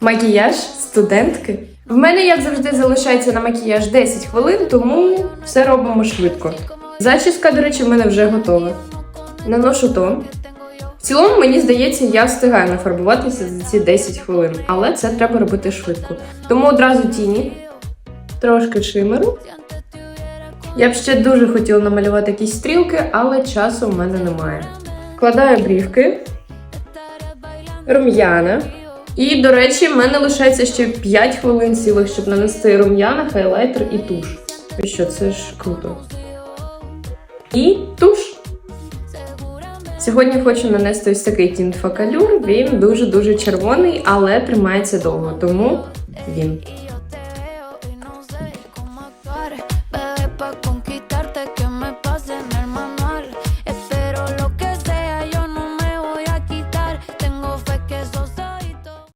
Макіяж студентки. В мене, як завжди, залишається на макіяж 10 хвилин, тому все робимо швидко. Зачіска, до речі, в мене вже готова. Наношу тон. В цілому, мені здається, я встигаю нафарбуватися за ці 10 хвилин, але це треба робити швидко. Тому одразу тіні, трошки шимеру. Я б ще дуже хотіла намалювати якісь стрілки, але часу в мене немає. Вкладаю брівки, рум'яна. І, до речі, в мене лишається ще 5 хвилин цілих, щоб нанести рум'яна, хайлайтер і туш. І що, це ж круто. І туш. Сьогодні хочу нанести ось такий тінт факалюр. Він дуже-дуже червоний, але тримається довго, тому він.